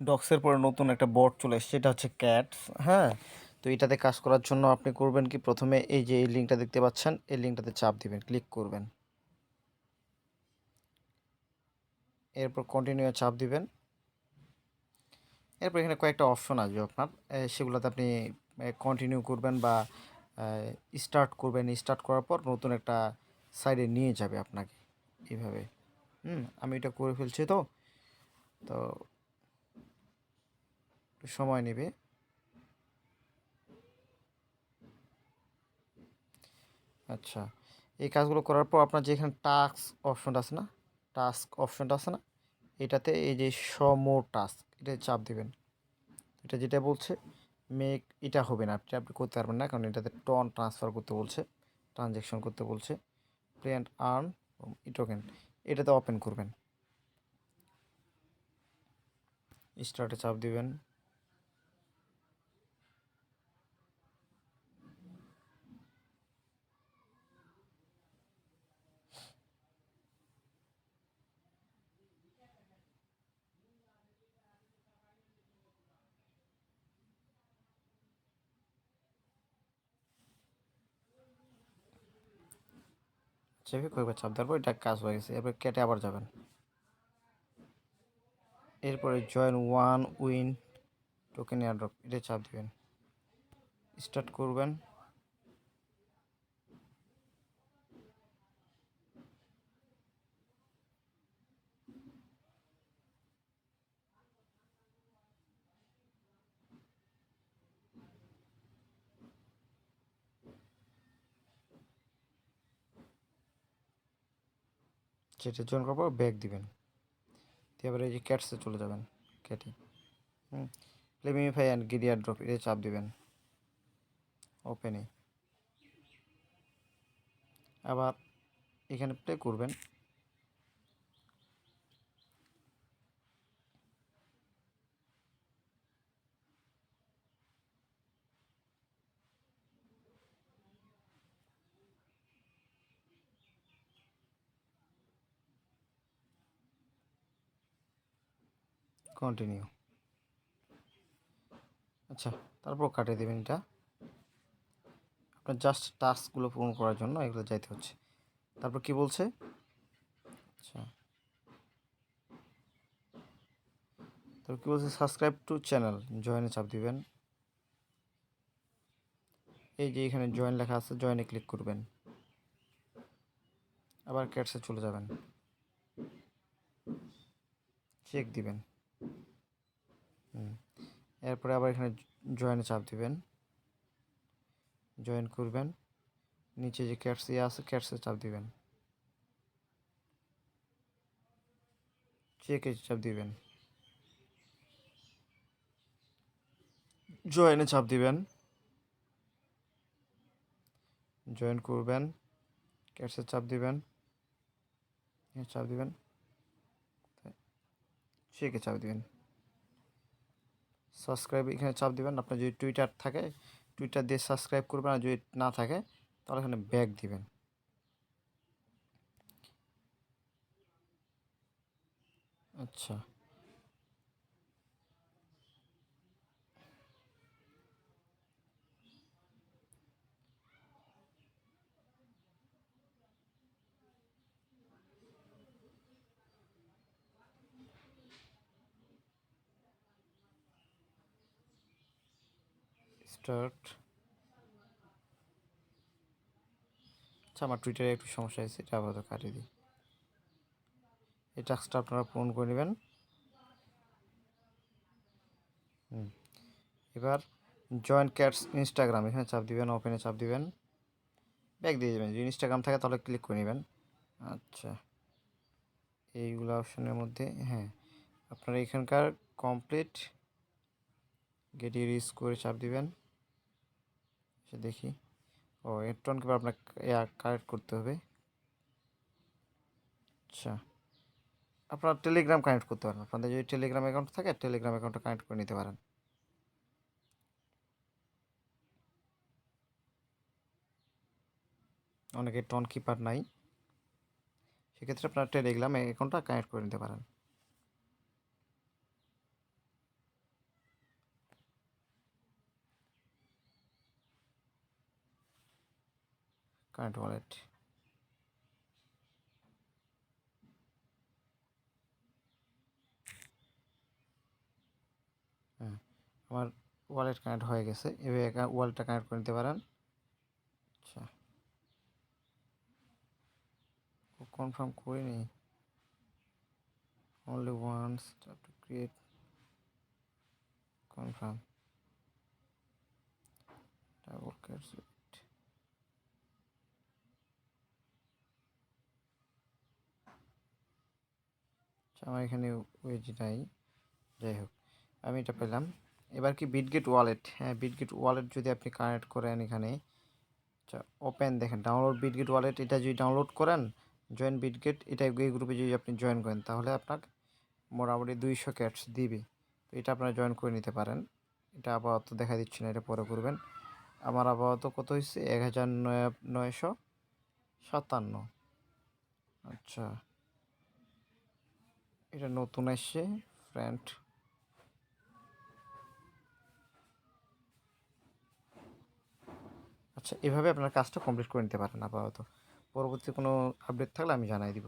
ডক্সের পরে নতুন একটা বোর্ড চলে এসেছে, এটা হচ্ছে ক্যাটস হ্যাঁ? তো এটাতে কাজ করার জন্য আপনি করবেন কি? প্রথমে এই যে এই লিঙ্কটা দেখতে পাচ্ছেন, এই লিঙ্কটাতে চাপ দিবেন ক্লিক করবেন। এরপর কন্টিনিউ চাপ দিবেন। এরপর এখানে কয়েকটা অপশন আসবে আপনার। সেগুলোতে আপনি কন্টিনিউ করবেন বা স্টার্ট করবেন। স্টার্ট করার পর নতুন একটা সাইডে নিয়ে যাবে আপনাকে, এইভাবে। হুম, আমি এটা করে ফেলছি তো। তো একটু সময় নেবে। আচ্ছা এই কাজগুলো করার পর আপনার যে এখানে টাস্ক অপশনটা আছে না টাস্ক অপশনটা আছে না, এটাতে এই যে সমো টাস্ক এটা চাপ দিবেন। এটা যেটা বলছে মেক এটা হবে না আপনি আপনি করতে পারবেন না, কারণ এটাতে টন ট্রান্সফার করতে বলছে ট্রানজ্যাকশন করতে বলছে প্লে অ্যান্ড আর্ন টোকেন এটাতে ওপেন করবেন। স্টার্টে চাপ দিবেন। চেপে কয়েকবার চাপ দেওয়ার পর এটা কাজ হয়ে গেছে। এরপর কেটে আবার যাবেন। এরপরে join one win token airdrop এটা চাপ দিবেন। স্টার্ট করবেন। সেটা জয়েন করার পর ব্যাক দিবেন। দিয়ে এই যে ক্যাটসে চলে যাবেন ক্যাটে হুম? প্লেমিফাই অ্যান্ড গিরিয়ার ড্রপ এটা চাপ দিবেন। ওপেনে আবার এখানে প্লে করবেন। কন্টিনিউ আচ্ছা তারপর কাটিয়ে দেবেন এটা। আপনার জাস্ট টাস্কগুলো পূরণ করার জন্য এগুলো যাইতে হচ্ছে। তারপর কি বলছে? আচ্ছা। তারপর কি বলছে? সাবস্ক্রাইব টু চ্যানেল জয়েনে চাপ দিবেন। এই যে এখানে জয়েন লেখা আছে জয়েনে ক্লিক করবেন। আবার ক্যাটসে চলে যাবেন। চেক দিবেন। এরপরে আবার এখানে জয়েনে চাপ দিবেন। জয়েন করবেন। নিচে যে ক্যাটস ইয়ে আছে ক্যাটসে চাপ দিবেন। চেকে চাপ দিবেন। জয়েনে চাপ দিবেন। জয়েন করবেন। ক্যাটসে চাপ দিবেন। চাপ দিবেন। চেকে চাপ দিবেন। সাবস্ক্রাইব এখানে চাপ দিবেন, আপনার যদি টুইটার থাকে টুইটার দিয়ে সাবস্ক্রাইব করবেন, আর যদি না থাকে, তাহলে এখানে ব্যাক দিবেন। আচ্ছা। স্টার্ট। আচ্ছা আমার টুইটারে একটু সমস্যা হয়েছে, এটা আপাতত কাটিয়ে দিই। এই টাস্কটা আপনারা পূরণ করে নেবেন। হুম। এবার জয়েন ক্যাটস ইনস্টাগ্রাম এখানে চাপ দিবেন ওপেনে চাপ দিবেন। ব্যাক দিয়ে দেবেন, যদি ইনস্টাগ্রাম থাকে তাহলে ক্লিক করে নেবেন। আচ্ছা। এইগুলো অপশনের মধ্যে হ্যাঁ। আপনারা এখানকার কমপ্লিট গেট ইউজ করে চাপ দিবেন। সে দেখি। ও এরটনকে আপনার কালেক্ট করতে হবে? আচ্ছা। আপনার টেলিগ্রাম কানেক্ট করতে পারেন। আপনাদের যদি টেলিগ্রাম অ্যাকাউন্ট থাকে টেলিগ্রাম অ্যাকাউন্টটা কানেক্ট করে নিতে পারেন। অনেকে টন কিপার নাই। সেক্ষেত্রে আপনার টেলিগ্রাম অ্যাকাউন্টটা কানেক্ট করে নিতে পারেন। কারেন্ট ওয়ালেট হ্যাঁ আমার ওয়ালেট কানেক্ট হয়ে গেছে। এভাবে ওয়ালেটটা কানেক্ট করে নিতে পারেন। আচ্ছা। কনফার্ম করিনি only once tap to create. Confirm. Caps আমার এখানে ওয়েজ নাই। যাই হোক, আমি এটা পেলাম। এবার কি বিটগেট ওয়ালেট হ্যাঁ বিটগেট ওয়ালেট যদি আপনি কানেক্ট করেন এখানে আচ্ছা ওপেন দেখেন ডাউনলোড বিটগেট ওয়ালেট এটা যদি ডাউনলোড করেন জয়েন বিটগেট এটা এই গ্রুপে যদি আপনি জয়েন করেন, তাহলে আপনাকে মোটামুটি দুইশো ক্যাটস দিবে। তো এটা আপনারা জয়েন করে নিতে পারেন। এটা আপাতত দেখা দিচ্ছে না, এটা পরে করবেন। আমার আপাতত কত হয়েছে? এক হাজার নয়, নয়শো সাতান্ন। আচ্ছা। এটা নতুন এসছে ফ্রেন্ড আচ্ছা এভাবে আপনার কাজটা কমপ্লিট করে নিতে পারেন আপাতত। পরবর্তী কোনো আপডেট থাকলে আমি জানাই দিব।